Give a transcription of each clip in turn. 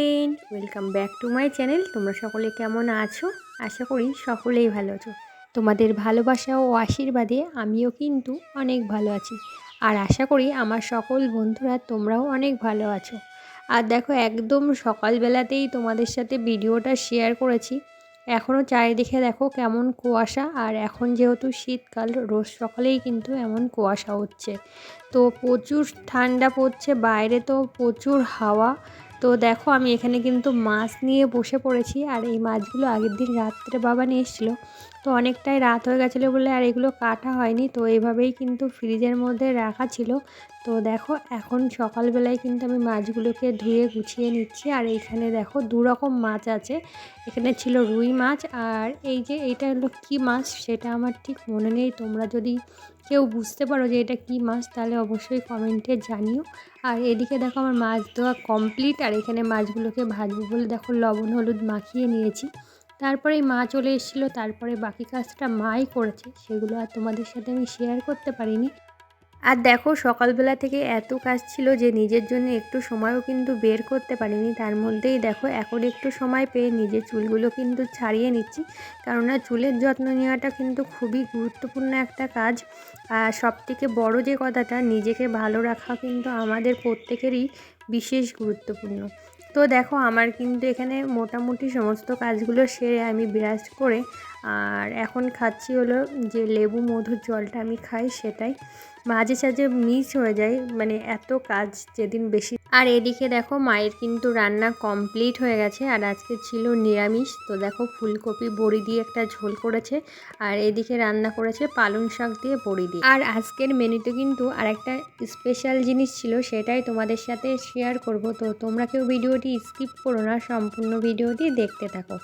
Friend welcome back to my channel তোমরা সকলে কেমন আছো? আশা করি সকলেই ভালো আছো। তোমাদের ভালোবাসা ও আশীর্বাদে আমিও কিন্তু অনেক ভালো আছি। আর আশা করি আমার সকল বন্ধুরা তোমরাও অনেক ভালো আছো। আর দেখো, একদম সকালবেলাতেই তোমাদের সাথে ভিডিওটা শেয়ার করেছি। এখনও চারিদিকে দেখো কেমন কুয়াশা, আর এখন যেহেতু শীতকাল, রোজ সকালেই কিন্তু এমন কুয়াশা হচ্ছে। তো প্রচুর ঠান্ডা পড়ছে, বাইরে তো প্রচুর হাওয়া। তো দেখো আমি এখানে কিন্তু মাছ নিয়ে বসে পড়েছি, আর এই মাছগুলো আগের দিন রাত্রে বাবা নিয়ে এসেছিল। তো অনেকটাই রাত হয়ে গেছিল বলে আর এগুলো কাটা হয়নি, তো এইভাবেই কিন্তু ফ্রিজের মধ্যে রাখা ছিল। তো দেখো, এখন সকালবেলায় কিন্তু আমি মাছগুলোকে ধুয়ে গুছিয়ে নিচ্ছি। আর এইখানে দেখো, দু রকম মাছ আছে। এখানে ছিল রুই মাছ আর এই যে এটা হলো কী মাছ সেটা আমার ঠিক মনে নেই। তোমরা যদি কেউ বুঝতে পারো যে এটা কী মাছ, তাহলে অবশ্যই কমেন্টে জানিও। আর এদিকে দেখো, আমার মাছ ধোয়া কমপ্লিট। আর এখানে মাছগুলোকে ভাজবো বলে দেখো, লবণ, হলুদ মাখিয়ে নিয়েছি। তারপরে মা চলে এসেছিল। তারপরে বাকি কাজটা মাই করেছে। সেগুলো আর তোমাদের সাথে আমি শেয়ার করতে পারিনি। আর দেখো, সকালবেলা থেকে এত কাজ ছিল যে নিজের জন্য একটু সময়ও কিন্তু বের করতে পারিনি। তার মধ্যেই দেখো, এখন একটু সময় পেয়ে নিজের চুলগুলো কিন্তু ছাড়িয়ে নিচ্ছি। কেননা চুলের যত্ন নেওয়াটা কিন্তু খুবই গুরুত্বপূর্ণ একটা কাজ। আর সবথেকে বড় যে কথাটা, নিজেকে ভালো রাখা কিন্তু আমাদের প্রত্যেকেরই বিশেষ গুরুত্বপূর্ণ। তো দেখো, আমার কিন্তু এখানে মোটামুটি সমস্ত কাজগুলো সেরে আমি বিরাজ করে আর এখন খাচ্ছি হলো যে লেবু মধুর জলটা আমি খাই সেটাই। মাঝে সাঝে মিস হয়ে যায় মানে এত কাজ যেদিন বেশি আর এদিকে দেখো মায়ের কিন্তু রান্না কমপ্লিট হয়ে গেছে আর আজকে ছিল নিরামিষ, তো দেখো ফুলকপি বড়ি দিয়ে একটা ঝোল করেছে আর এদিকে রান্না করেছে পালং শাক দিয়ে বড়ি দিয়ে। আর আজকের মেনুতে কিন্তু আর একটা স্পেশাল জিনিস ছিল সেটাই তোমাদের সাথে শেয়ার করব, তো তোমরা কেউ ভিডিওটি স্কিপ করো না, সম্পূর্ণ ভিডিওটি দেখতে থাকো।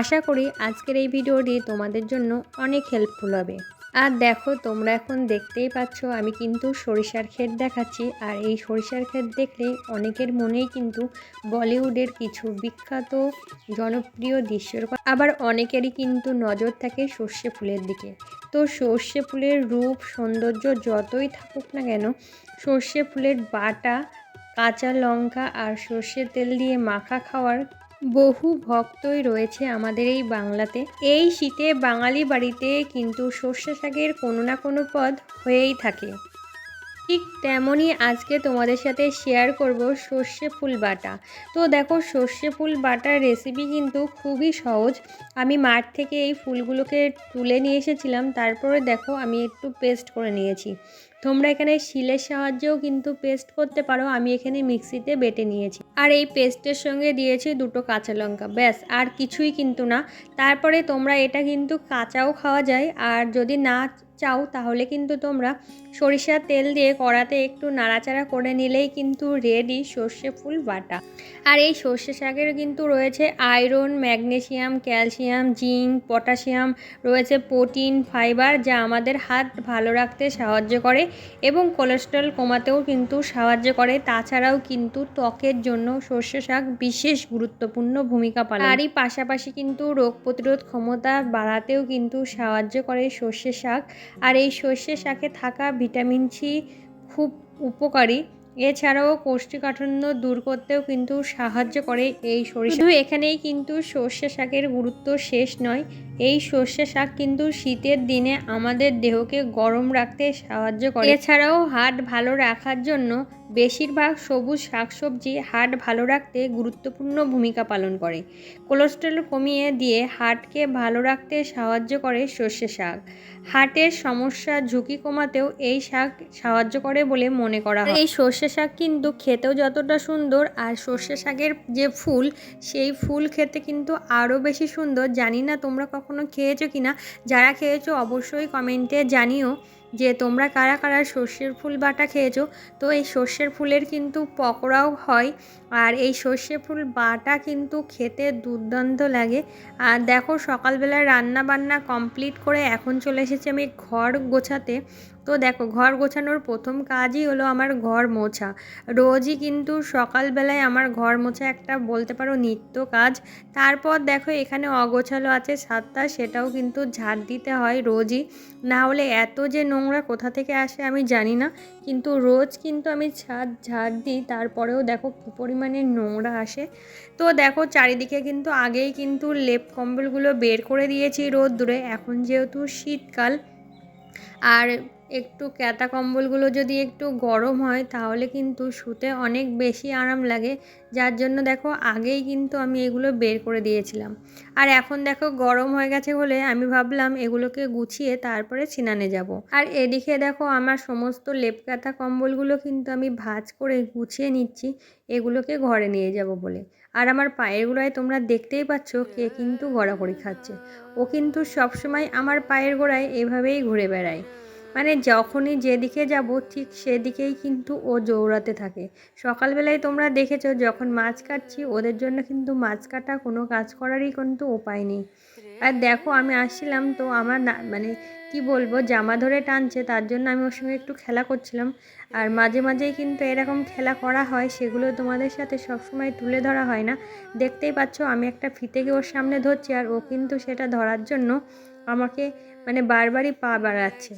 আশা করি আজকের এই ভিডিওটি তোমাদের জন্য অনেক হেল্পফুল হবে। আর দেখো, তোমরা এখন দেখতেই পাচ্ছ, আমি কিন্তু সরিষার ক্ষেত দেখাচ্ছি। আর এই সরিষার ক্ষেত দেখলে অনেকের মনেই কিন্তু বলিউডের কিছু বিখ্যাত জনপ্রিয় দৃশ্যের আবার অনেকেরই কিন্তু নজর থাকে সর্ষে ফুলের দিকে। তো সর্ষে ফুলের রূপ, সৌন্দর্য যতই থাকুক না কেন, সর্ষে ফুলের বাটা, কাঁচা লঙ্কা আর সর্ষের তেল দিয়ে মাখা খাওয়ার বহু ভক্তই রয়েছে আমাদের এই বাংলাতে। এই শীতে বাঙালি বাড়িতে কিন্তু সর্ষে শাকের কোনো না কোনো পদ হয়েই থাকে। ঠিক তেমনই আজকে তোমাদের সাথে শেয়ার করব সর্ষে ফুল বাটা। তো দেখো, সর্ষে ফুল বাটার রেসিপি কিন্তু খুবই সহজ। আমি মাঠ থেকে এই ফুলগুলোকে তুলে নিয়ে এসেছিলাম, তারপরে দেখো আমি একটু পেস্ট করে নিয়েছি। তোমরা এখানে শিলের সাহায্যেও কিন্তু পেস্ট করতে পারো, আমি এখানে মিক্সিতে বেটে নিয়েছি। আর এই পেস্টের সঙ্গে দিয়েছি দুটো কাঁচা লঙ্কা, ব্যাস, আর কিছুই কিন্তু না। তারপরে তোমরা এটা কিন্তু কাঁচাও খাওয়া যায়, আর যদি না চাও, তাহলে কিন্তু তোমরা সরিষার তেল দিয়ে কড়াতে একটু নাড়াচাড়া করে নিলেই কিন্তু রেডি সর্ষে ফুল বাটা। আর এই সর্ষে শাকের কিন্তু রয়েছে iron magnesium calcium zinc potassium রয়েছে প্রোটিন ফাইবার যা আমাদের হাত ভালো রাখতে সাহায্য করে এবং কোলেস্ট্রল কমাতেও কিন্তু সাহায্য করে। তাছাড়াও কিন্তু ত্বকের জন্য সর্ষে শাক বিশেষ গুরুত্বপূর্ণ ভূমিকা পালন তারই পাশাপাশি কিন্তু রোগ প্রতিরোধ ক্ষমতা বাড়াতেও কিন্তু সাহায্য করে সর্ষে শাক। আর এই সর্ষে শাকে থাকা ভিটামিন সি খুব উপকারী। এছাড়াও কোষ্ঠীকাঠিন্য দূর করতেও কিন্তু সাহায্য করে এই সরিষা। শুধু এখানেই কিন্তু সর্ষে শাকের গুরুত্ব শেষ নয়, এই সর্ষে শাক কিন্তু শীতের দিনে আমাদের দেহকে গরম রাখতে সাহায্য করে। এছাড়াও হাট ভালো রাখার জন্য বেশিরভাগ সবুজ শাকসবজি হার্ট ভালো রাখতে গুরুত্বপূর্ণ ভূমিকা পালন করে। কোলেস্ট্রল কমিয়ে দিয়ে হার্টকে ভালো রাখতে সাহায্য করে সর্ষে শাক। হার্টের সমস্যা ঝুঁকি কমাতেও এই শাক সাহায্য করে বলে মনে করা হয়। এই সর্ষে শাক কিন্তু খেতেও যতটা সুন্দর আর সর্ষে শাকের যে ফুল, সেই ফুল খেতে কিন্তু আরও বেশি সুন্দর। জানি না তোমরা কখনো খেয়েছো কিনা? যারা খেয়েছো অবশ্যই কমেন্টে জানিও। যে তোমরা কারা কারা সর্ষের ফুল বাটা খেয়েছো, তো এই সর্ষের ফুলের কিন্তু পকোড়াও হয়। আর এই সর্ষে ফুল বাটা কিন্তু খেতে দুর্দান্ত লাগে। আর দেখো সকালবেলা রান্না বান্না কমপ্লিট করে এখন চলে এসেছি আমি ঘর গোছাতে। তো দেখো, ঘর গোছানোর প্রথম কাজই হলো আমার ঘর মোছা। রোজই কিন্তু সকালবেলায় আমার ঘর মোছা একটা বলতে পারো নিত্য কাজ। তারপর দেখো, এখানে অগোছালো আছে সাতটা সেটাও কিন্তু ঝাড় দিতে হয় রোজই। না হলে এত যে নোংরা কোথা থেকে আসে আমি জানি না, কিন্তু রোজ কিন্তু আমি ছাদ ঝাড় দিই, তারপরেও দেখো কী পরিমাণে নোংরা আসে। তো দেখো, চারিদিকে কিন্তু আগেই কিন্তু লেপ কম্বলগুলো বের করে দিয়েছি রোদ দূরে এখন যেহেতু শীতকাল। আর একটু ক্যাতা কম্বলগুলো যদি একটু গরম হয়, তাহলে কিন্তু শুতে অনেক বেশি আরাম লাগে। যার জন্য দেখো, আগেই কিন্তু আমি এগুলো বের করে দিয়েছিলাম। আর এখন দেখো, গরম হয়ে গেছে বলে আমি ভাবলাম এগুলোকে গুছিয়ে তারপরে ছিনানে যাব। আর এদিকে দেখো, আমার সমস্ত লেপ কাঁথা কম্বলগুলো কিন্তু আমি ভাজ করে গুছিয়ে নিচ্ছি, এগুলোকে ঘরে নিয়ে যাব বলে। আর আমার পায়ের গোড়ায় তোমরা দেখতেই পাচ্ছ, কে কিন্তু গড়াগড়ি খাচ্ছে। ও কিন্তু সবসময় আমার পায়ের গোড়ায় এভাবেই ঘুরে বেড়ায়। মানে যখনই যেদিকে যাব, ঠিক সেদিকেই কিন্তু ও জৌড়াতে থাকে। সকালবেলায় তোমরা দেখেছ, যখন মাছ কাটছি, ওদের জন্য কিন্তু মাছ কাটা কোনো কাজ করারই কিন্তু উপায় নেই। আর দেখো, আমি আসছিলাম, তো আমার না মানে কি বলব, জামা ধরে টানছে, তার জন্য আমি ওর সঙ্গে একটু খেলা করছিলাম। আর মাঝে মাঝেই কিন্তু এরকম খেলা করা হয়, সেগুলো তোমাদের সাথে সবসময় তুলে ধরা হয় না। দেখতেই পাচ্ছ, আমি একটা ফিতেকে ওর সামনে ধরছি, আর ও কিন্তু সেটা ধরার জন্য আমাকে মানে বারবারই পা বাড়াচ্ছে।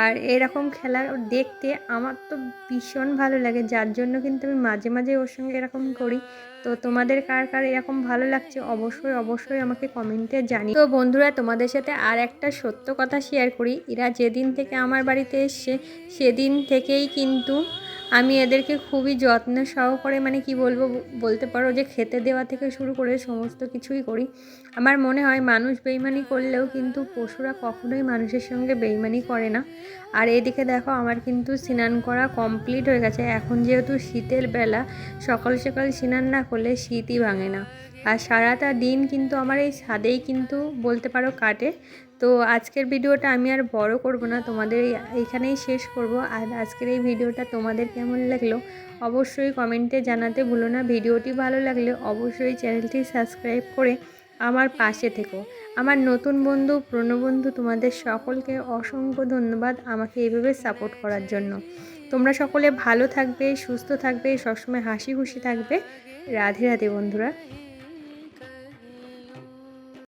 আর এরকম খেলা দেখতে আমার তো ভীষণ ভালো লাগে, যার জন্য কিন্তু আমি মাঝে মাঝে ওর সঙ্গে এরকম করি। তো তোমাদের কার কার এরকম ভালো লাগছে অবশ্যই অবশ্যই আমাকে কমেন্টে জানি তো বন্ধুরা, তোমাদের সাথে আর একটা সত্য কথা শেয়ার করি। এরা যেদিন থেকে আমার বাড়িতে এসছে, সেদিন থেকেই কিন্তু আমি এদেরকে খুবই যত্ন সহকারে মানে কি বলব, বলতে পারো যে খেতে দেওয়া থেকে শুরু করে সমস্ত কিছুই করি। আমার মনে হয় মানুষ বেইমানি করলেও কিন্তু পশুরা কখনোই মানুষের সঙ্গে বেইমানি করে না। আর এদিকে দেখো আমার কিন্তু স্নান করা কমপ্লিট হয়ে গেছে। এখন যেহেতু শীতের বেলা, সকাল সকাল স্নান না করলে শীতই ভাঙে না। আর সারাটা দিন কিন্তু আমার এই ছাদেই কিন্তু বলতে পারো কাটে। তো আজকের ভিডিওটা আমি আর বড় করব না, তোমাদের এইখানেই শেষ করব। আর আজকের এই ভিডিওটা তোমাদের কেমন লাগল অবশ্যই কমেন্টে জানাতে ভুলো না। ভিডিওটি ভালো লাগলে অবশ্যই চ্যানেলটি সাবস্ক্রাইব করে আমার পাশে থেকো। আমার নতুন বন্ধু, পুরনো বন্ধু, তোমাদের সকলকে অসংখ্য ধন্যবাদ আমাকে এইভাবে সাপোর্ট করার জন্য। তোমরা সকলে ভালো থাকবে, সুস্থ থাকবে, সবসময় হাসি খুশি থাকবে। রাধে রাধে বন্ধুরা।